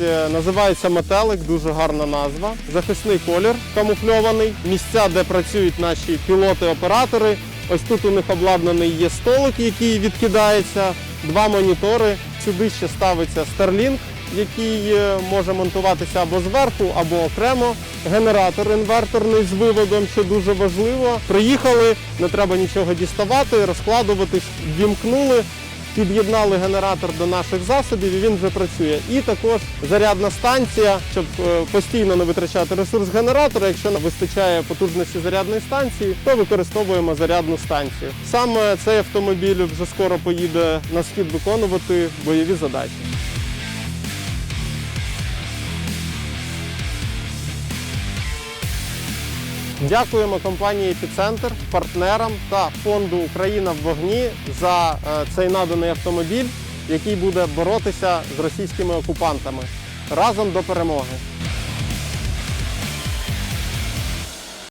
е, називається метелик, дуже гарна назва. Захисний колір камуфльований. Місця, де працюють наші пілоти-оператори. Ось тут у них обладнаний є столик, який відкидається, два монітори. Сюди ще ставиться Starlink, який е, може монтуватися або зверху, або окремо. Генератор інверторний з виводом, що дуже важливо. Приїхали, не треба нічого діставати, розкладуватись, вімкнули. Під'єднали генератор до наших засобів і він вже працює. І також зарядна станція, щоб е, постійно не витрачати ресурс генератора. Якщо не вистачає потужності зарядної станції, то використовуємо зарядну станцію. Саме цей автомобіль вже скоро поїде на схід виконувати бойові задачі. Дякуємо компанії «Епіцентр», партнерам та фонду Україна в вогні за е, цей наданий автомобіль, який буде боротися з російськими окупантами разом до перемоги.